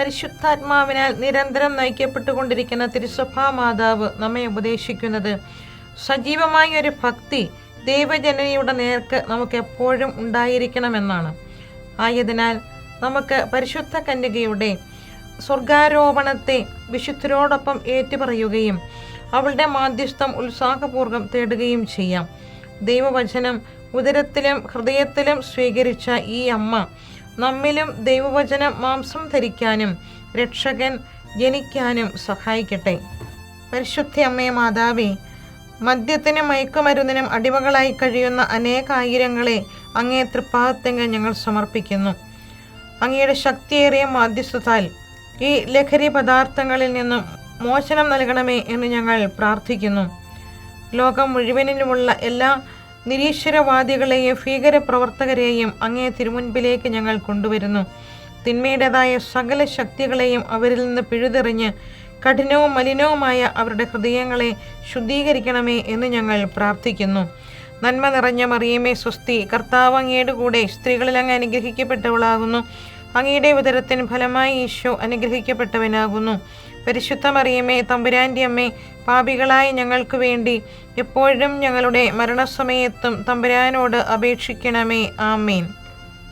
പരിശുദ്ധാത്മാവിനാൽ നിരന്തരം നയിക്കപ്പെട്ടുകൊണ്ടിരിക്കുന്ന തിരുസഭാ മാതാവ് നമ്മെ ഉപദേശിക്കുന്നത്. സജീവമായ ഒരു ഭക്തി ദൈവജനനിയുടെ നേർക്ക് നമുക്ക് എപ്പോഴും ഉണ്ടായിരിക്കണമെന്നാണ്. ആയതിനാൽ നമുക്ക് പരിശുദ്ധ കന്യകയുടെ സ്വർഗാരോപണത്തെ വിശുദ്ധരോടൊപ്പം ഏറ്റുപറയുകയും അവളുടെ മാധ്യസ്ഥം ഉത്സാഹപൂർവം തേടുകയും ചെയ്യാം. ദൈവവചനം ഉദരത്തിലും ഹൃദയത്തിലും സ്വീകരിച്ച ഈ അമ്മ നമ്മിലും ദൈവവചനം മാംസം ധരിക്കാനും രക്ഷകൻ ജനിക്കാനും സഹായിക്കട്ടെ. പരിശുദ്ധ അമ്മയെ മാതാവേ മദ്യത്തിനും മയക്കുമരുന്നിനും അടിമകളായി കഴിയുന്ന അനേകായിരങ്ങളെ അങ്ങേ തൃപ്പാദത്തെങ്കിൽ ഞങ്ങൾ സമർപ്പിക്കുന്നു. അങ്ങയുടെ ശക്തിയേറിയ മാധ്യസ്ഥത്താൽ ഈ ലഹരി പദാർത്ഥങ്ങളിൽ നിന്നും മോചനം നൽകണമേ എന്ന് ഞങ്ങൾ പ്രാർത്ഥിക്കുന്നു. ലോകം മുഴുവനിലുമുള്ള എല്ലാ നിരീശ്വരവാദികളെയും ഭീകരപ്രവർത്തകരെയും അങ്ങേ തിരുമുൻപിലേക്ക് ഞങ്ങൾ കൊണ്ടുവരുന്നു. തിന്മയുടേതായ സകല ശക്തികളെയും അവരിൽ നിന്ന് പിഴുതെറിഞ്ഞ് കഠിനവും മലിനവുമായ അവരുടെ ഹൃദയങ്ങളെ ശുദ്ധീകരിക്കണമേ എന്ന് ഞങ്ങൾ പ്രാർത്ഥിക്കുന്നു. നന്മ നിറഞ്ഞ മറിയമേ സ്വസ്തി കർത്താവ് കൂടെ സ്ത്രീകളിൽ അങ്ങ് അനുഗ്രഹിക്കപ്പെട്ടവളാകുന്നു. അങ്ങയുടെ ഉദരത്തിന് ഫലമായി ഈശോ അനുഗ്രഹിക്കപ്പെട്ടവനാകുന്നു. പരിശുദ്ധ മറിയമേ തമ്പുരാന്റെ അമ്മേ പാപികളായ ഞങ്ങൾക്ക് വേണ്ടി എപ്പോഴും ഞങ്ങളുടെ മരണസമയത്തും തമ്പുരാനോട് അപേക്ഷിക്കണമേ. ആമേൻ.